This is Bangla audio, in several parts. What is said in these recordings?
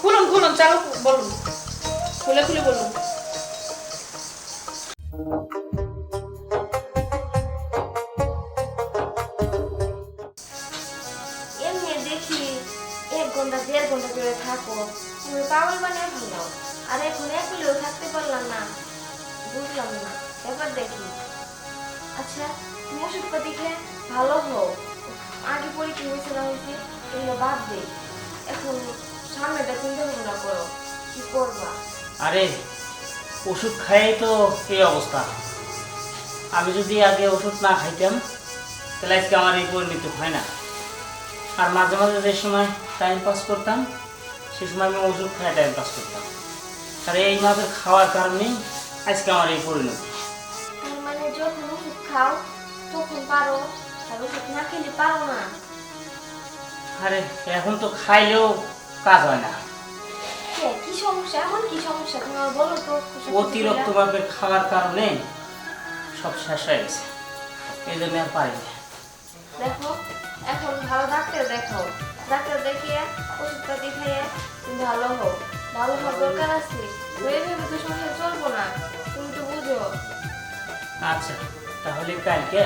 খুলুন খুলুন, চালু বলুন। খুলে খুলে বলুন। দেখি থাকো। তুমি পাগল বানিয়ে ফেলাও আর এখন এক মিনিটও থাকতে পারলাম না। বুঝলাম না। এবার দেখি। আচ্ছা তুমি খেয়ে ভালো হও। আগে পরীক্ষা হয়েছে না হয়েছে এগুলো বাদ দে। এখন সামনেটা চিন্তা ভাবনা করো। কি করবা? আরে ওষুধ খাই তো এই অবস্থা। আমি যদি আগে ওষুধ না খাইতাম তাহলে আজকে আমার এই পরিণতি হয় না। আর মাঝে মাঝে যে সময় টাইম পাস করতাম সে সময় আমি ওষুধ খাই টাইম পাস করতাম। আর এই মাপের খাওয়ার কারণেই আজকে আমার এই পরিণতি। মানে যখন ওষুধ খাও তখন পারো। আর ওষুধ না খেলে পারো না। আরে এখন তো খাইলেও কাজ হয় না। কে, কি সমস্যা? এখন কি সমস্যা? তুমি বলো তো অতিরিক্ত মাপের খাওয়ার কারণে সব শেষ হয়ে গেছে। এই জন্য আর পারি না। দেখো এখন ভালো ডাক্তার দেখাও। ডাক্তার দেখিয়ে ওষুধপাতি খেয়ে তুমি ভালো হও ভালো হওয়ার দরকার আছে। হয়ে ভেবে তো সংসার চলবো না। তুমি তো বুঝো। আচ্ছা তাহলে কালকে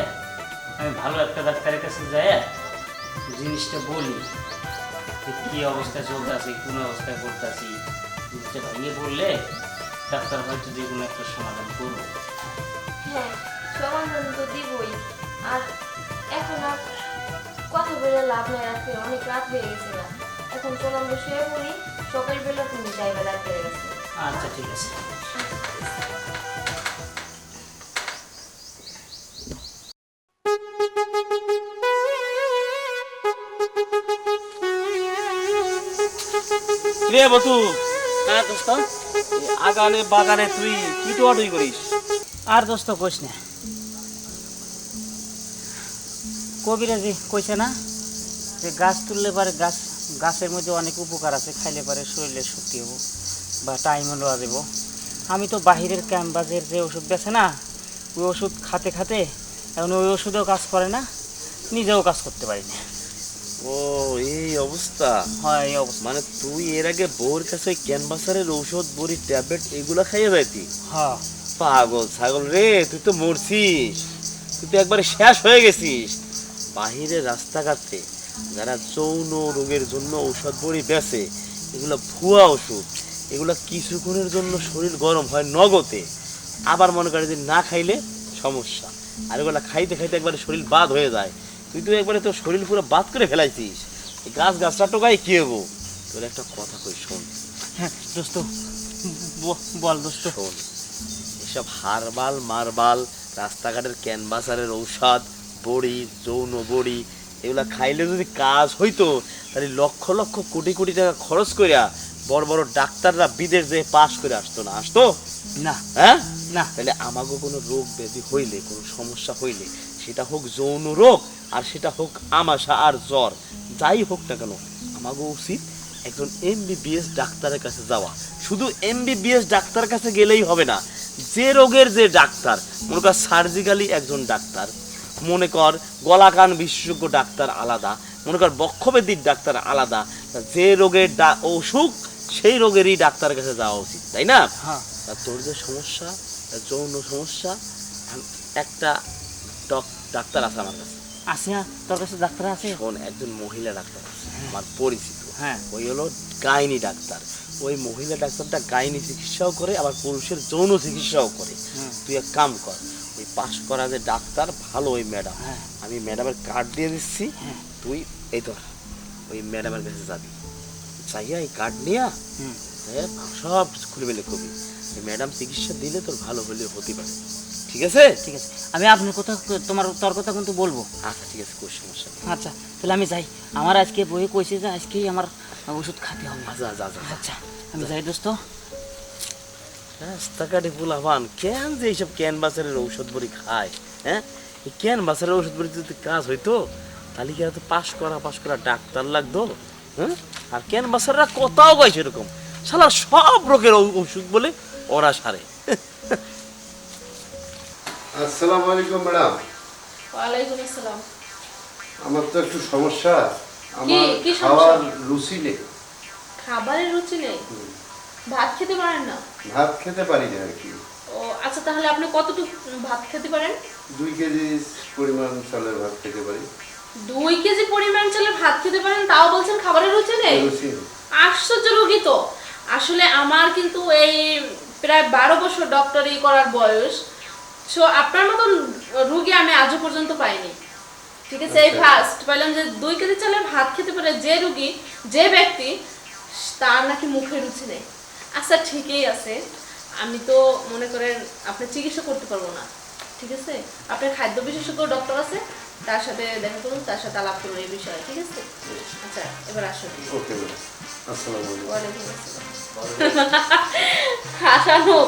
আমি ভালো একটা ডাক্তারের কাছে যাই জিনিসটা বলি। কি অবস্থা চলতেছে কোন অবস্থায় করতেছি বুঝতে ভেঙে পড়লে ডাক্তার হয়তো যে কোনো একটা সমাধান করব হ্যাঁ সমাধান তো দিবই। আর এখন আর কথা বলে লাভ নাই রাত্রে অনেক রাত হয়ে গেছে না এখন চলো আমরা শুয়ে পড়ি সকালবেলা তুমি যাইবে ডাক্তারের গেছে। আচ্ছা ঠিক আছে। রে বতু হ্যাঁ দোস্ত, আগানে বাগানে তুই কি করিস? আর দোস্ত কইস না। কবিরাজি কইছে না, যে গাছ তুললে পারে গাছ, গাছের মধ্যে অনেক উপকার আছে, খাইলে পারে শরীরের শক্তি হব বা টাইমও লওয়া যাব। আমি তো বাহিরের ক্যাম্পাসের যে ওষুধ বেছে না, ওই ওষুধ খাতে খাতে, এখন ওই ওষুধেও কাজ করে না, নিজেও কাজ করতে পারি না। ও এই অবস্থা। হয় এই অবস্থা। মানে তুই এর আগে বউর কাছে ক্যানভাসারের ঔষধ বড়ি ট্যাবলেট এগুলা খাইয়ে যাইতি? হ্যাঁ। পাগল ছাগল রে তুই তো মরছিস। তুই তো একবারে শেষ হয়ে গেছিস। বাহিরে রাস্তাঘাটে যারা যৌন রোগের জন্য ঔষধ বড়ি বেচে এগুলো ভুয়া ওষুধ এগুলো কিছুক্ষণের জন্য শরীর গরম হয় নগতে আবার মনে করে যে না খাইলে সমস্যা। আর এগুলো খাইতে খাইতে একবারে শরীর বাদ হয়ে যায়। তুই তো একবারে তোর শরীর পুরো বাদ করে ফেলাইছিস। এই গাছ গাছটা টোকাই কি হব তোর একটা কথা কই শোন। হ্যাঁ দোস্ত। বল দোস্ত। শোন এসব হারবাল মারবাল রাস্তাঘাটের ক্যানভাসারের ঔষধ বড়ি যৌন বড়ি এগুলা খাইলে যদি কাজ হইতো তাহলে লক্ষ লক্ষ কোটি কোটি টাকা খরচ করিয়া বড় বড় ডাক্তাররা বিদেশ যেয়ে পাশ করে আসতো না। আসতো? না। হ্যাঁ? না। তাহলে আমাকে কোনো রোগ ব্যাধি হইলে কোনো সমস্যা হইলে সেটা হোক যৌন রোগ আর সেটা হোক আমাশা আর জ্বর যাই হোক না কেন আমাকে উচিত একজন এমবিবিএস ডাক্তারের কাছে যাওয়া। শুধু এমবিবিএস ডাক্তারের কাছে গেলেই হবে না যে রোগের যে ডাক্তার মনে কর সার্জিক্যালি একজন ডাক্তার মনে কর গলা কান বিশেষজ্ঞ ডাক্তার আলাদা মনে কর বক্ষবেদির ডাক্তার আলাদা যে রোগের ডা- অসুখ সেই রোগেরই ডাক্তারের কাছে যাওয়া উচিত তাই না? হ্যাঁ। তোর যে সমস্যা যৌন সমস্যা একটা ডক- ডাক্তার আছে আমার কাছে। আছে? তোর কাছে ডাক্তার আছে শোন একজন মহিলা ডাক্তার আমার পরিচিত। হ্যাঁ। ওই হলো গাইনি ডাক্তার। ওই মহিলা ডাক্তারটা গাইনি চিকিৎসাও করে আবার পুরুষের যৌন চিকিৎসাও করে। তুই এক কাম কর ওই পাশ করা যে ডাক্তার ভালো ওই ম্যাডাম। হ্যাঁ। আমি ম্যাডামের কার্ড দিয়ে দিচ্ছি হ্যাঁ। তুই এই তোর ওই ম্যাডামের কাছে যাবি। চাইয়া এই কার্ড নিয়া হ্যাঁ সব খুলে মেলে কবি। ম্যাডাম চিকিৎসা দিলে তোর ভালো হলে হতে পারে। ঠিক আছে? ঠিক আছে। আমি আপনার কথা তোমার তোর কথা কিন্তু বলব। আচ্ছা ঠিক আছে কোনো সমস্যা নেই। আচ্ছা তাহলে আমি যাই। আমার আজকে বইয়ে কইছে যে আজকেই আমার ওষুধ খাতে হবে। যা যা যা আচ্ছা। আমি যাই দোস্ত। রাস্তাঘাটে পোলাপান কেন যে এইসব ক্যানভাসারের ঔষধ বড়ি খায় হ্যাঁ? এই ক্যানভাসারের ঔষধ বড়ি যদি কাজ হইতো তাহলে কি এত পাশ করা পাশ করা ডাক্তার লাগতো? হ্যাঁ? আর ক্যানভাসাররা কোথাও কয় সেরকম। শালা সব রোগের ঔ- ওষুধ বলে ওরা সারে। আসসালামু আলাইকুম ম্যাডাম। ওয়ালাইকুম আসসালাম। আমার তো একটু সমস্যা। আমার খাওয়ার রুচি নেই। খাবারের রুচি নেই? ভাত খেতে পারেন না? ভাত খেতে পারি না আর কি। ও আচ্ছা তাহলে আপনি কতটুকু ভাত খেতে পারেন? দুই কেজি পরিমাণ চালের ভাত খেতে পারি। দুই কেজি পরিমাণ চালের ভাত খেতে পারেন তাও বলছেন খাবারের রুচি নেই? রুচি নেই। আশ্চর্য রোগী তো। আসলে আমার কিন্তু এই প্রায় বারো বছর ডক্টরি করার বয়স। সো আপনার মতন রুগী আমি আজও পর্যন্ত পাইনি। ঠিক আছে? এই আচ্ছা। ফার্স্ট পাইলাম যে দুই কেজি চালের ভাত খেতে পারে যে রুগী যে ব্যক্তি তার নাকি মুখে রুচি নেই। আচ্ছা ঠিকই আছে। আমি তো মনে করেন আপনি চিকিৎসা করতে পারব না। ঠিক আছে? আপনার খাদ্য বিশেষজ্ঞ ডক্টর আছে তার সাথে দেখা করুন তার সাথে আলাপ করুন এই বিষয়ে। ঠিক আছে? আচ্ছা এবার আসুন। হাসানো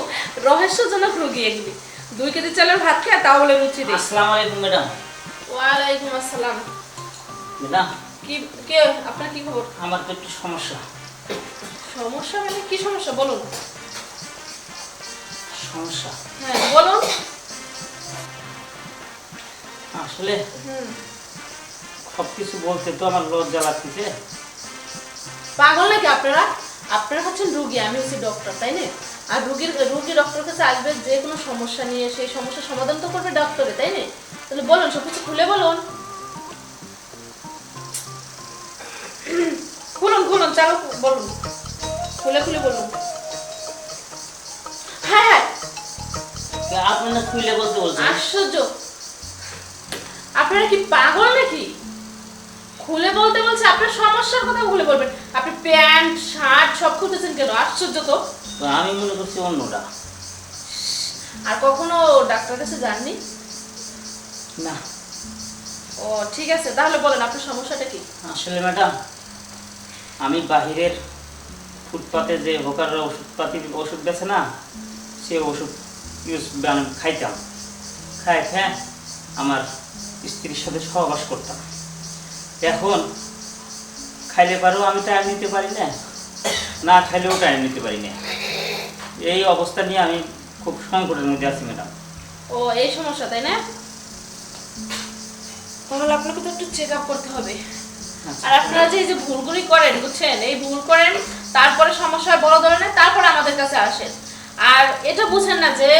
রহস্যজনক রোগী এগুলি দুই কেজি চালের ভাত খায় তাও বলে রুচি নেই আসসালামু আলাইকুম ম্যাডাম। ওয়ালাইকুম আসসালাম। ম্যাডাম। কি কে আপনার কি খবর? আমার তো একটু সমস্যা। সমস্যা মানে কি সমস্যা বলুন। সমস্যা? হ্যাঁ বলুন। আসলে হুম। সব কিছু বলতে তো আমার লজ্জা লাগতেছে। পাগল নাকি আপনারা? আপনারা হচ্ছেন রুগী আমি হচ্ছি ডক্টর তাই না? আর রুগীর রুগী ডক্টর কাছে আসবে যে কোনো সমস্যা নিয়ে সেই সমস্যার সমাধান তো করবে ডক্টরে তাই না? তাহলে বলুন সব কিছু খুলে বলুন। খুলুন খুলুন চালু বলুন। খুলে খুলে বলুন। হ্যাঁ হ্যাঁ। আপনি খুলে বলতে বলছেন। আশ্চর্য। আপনারা কি পাগল নাকি? খুলে বলতে বলছে আপনার সমস্যার কথা খুলে বলবেন। আপনি প্যান্ট শার্ট সব খুলতেছেন কেন? আশ্চর্য তো। তো আমি মনে করছি অন্যটা। আর কখনো ডাক্তার কাছে যাননি? না। ও ঠিক আছে তাহলে বলেন আপনার সমস্যাটা কি? আসলে ম্যাডাম আমি বাহিরের ফুটপাতে যে হোকাররা ওষুধপাতি ওষুধ বেছে না সে ওষুধ ইউজ খাইতাম। খাই খায় আমার স্ত্রীর সাথে সহবাস করতাম। এখন খাইলে পারেও আমি টাইম নিতে পারি না। না খাইলেও টাইম নিতে পারি না। এই অবস্থা নিয়ে আমি খুব সংকটের মধ্যে আছি ম্যাডাম। ও এই সমস্যা তাই না? তাহলে আপনাকে তো একটু চেক আপ করতে হবে। আচ্ছা। আর আপনারা যে এই যে ভুলগুলি করেন বুঝছেন? এই ভুল করেন তারপরে সমস্যা বড় ধরনের তারপরে আমাদের কাছে আসেন। আর এটা বুঝেন না যে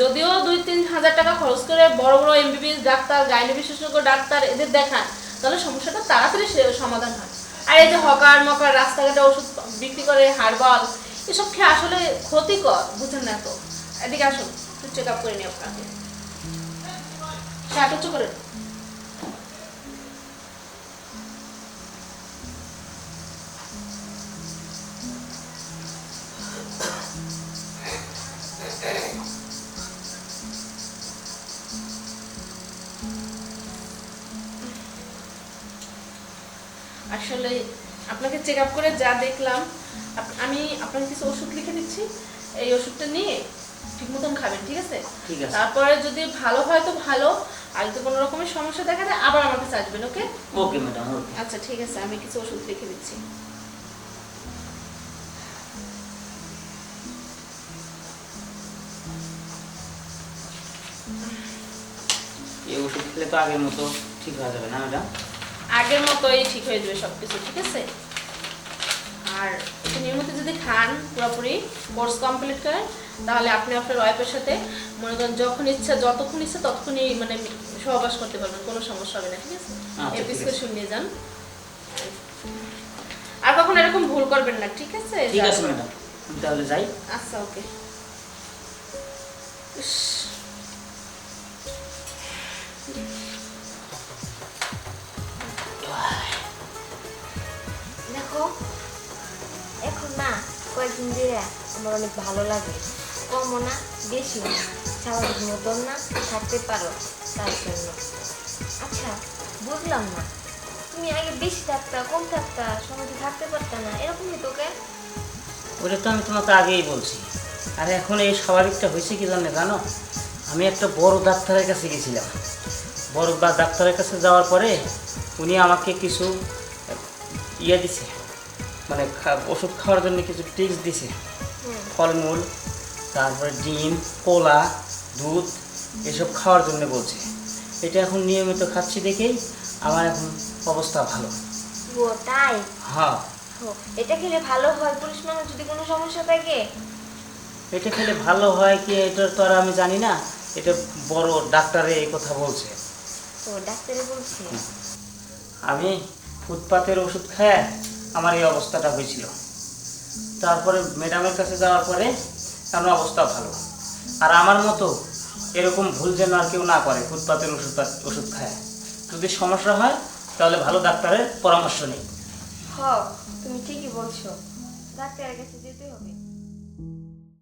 যদিও দুই তিন হাজার টাকা খরচ করে বড় বড় এমবিবিএস ডাক্তার গাইনি বিশেষজ্ঞ ডাক্তার এদের দেখান তাহলে সমস্যাটা তাড়াতাড়ি সমাধান হয়। আর এই যে হকার মকার রাস্তাঘাটে ওষুধ বিক্রি করে হারবাল এসব খেয়ে আসলে ক্ষতিকর, বুঝেন না তো। এদিকে আসুন, একটু চেক আপ করে নিই আপনাকে। শার্ট উঁচু করে আসলে আপনাকে চেক আপ করে যা দেখলাম আমি আপনাকে কিছু ওষুধ লিখে দিচ্ছি এই ওষুধটা নিয়ে ঠিক মতন খাবেন ঠিক আছে? ঠিক আছে। তারপরে যদি ভালো হয় তো ভালো আর যদি কোনো রকমের সমস্যা দেখা যায় আবার আমার কাছে আসবেন ওকে? ওকে ম্যাডাম আচ্ছা ঠিক আছে আমি কিছু ওষুধ লিখে দিচ্ছি। এই ওষুধ খেলে তো আগের মতো ঠিক হয়ে যাবে না ম্যাডাম? আগের মতোই ঠিক হয়ে যাবে সব কিছু ঠিক আছে? আর নিয়মিত যদি খান পুরোপুরি কোর্স কমপ্লিট করেন তাহলে আপনি আপনার ওয়াইফের সাথে মনে করেন যখন ইচ্ছা যতক্ষণ ইচ্ছা ততক্ষণই মানে সহবাস করতে পারবেন কোনো সমস্যা হবে না ঠিক আছে? আচ্ছা, এই। প্রেসক্রিপশন নিয়ে যান। আর কখন এরকম ভুল করবেন না ঠিক আছে? ঠিক আছে ম্যাডাম। তাহলে যাই। আচ্ছা ওকে। দেখো কয়েকদিন ধরে আমার অনেক ভালো লাগে। কমও না বেশি না। স্বাভাবিক মতন না, থাকতে পারো তার জন্য। আচ্ছা বুঝলাম না। তুমি আগে বেশি থাকতা, কম থাকতা, সমাজে থাকতে পারতা না, এরকমই তোকে? ওটা তো আমি তোমাকে আগেই বলছি। আর এখন এই স্বাভাবিকটা হয়েছে কি জানে জানো? আমি একটা বড় ডাক্তারের কাছে গেছিলাম। বড় ডাক্তারের কাছে যাওয়ার পরে উনি আমাকে কিছু ইয়ে দিছে। মানে ওষুধ খাওয়ার জন্য কিছু টিপস দিছে। ফলমূল তারপরে ডিম কলা দুধ এসব খাওয়ার জন্য বলছে। এটা এখন নিয়মিত খাচ্ছি দেখেই আমার এখন অবস্থা ভালো। ও তাই? হ্যাঁ। এটা খেলে ভালো হয় পুরুষ মানুষ যদি কোনো সমস্যা থাকে? এটা খেলে ভালো হয় কি এটা তো আর আমি জানি না। এটা বড় ডাক্তারে এই কথা বলছে। ও ডাক্তারে বলছে? আমি ফুটপাতের ওষুধ খেয়ে আমার এই অবস্থাটা হয়েছিল। তারপরে ম্যাডামের কাছে যাওয়ার পরে আমার অবস্থা ভালো? আর আমার মতো এরকম ভুল যেন আর কেউ না করে, ফুটপাতের ওষুধ ওষুধ খায়। যদি সমস্যা হয়, তাহলে ভালো ডাক্তারের পরামর্শ নেই হ তুমি ঠিকই বলছো। ডাক্তারের কাছে যেতে হবে।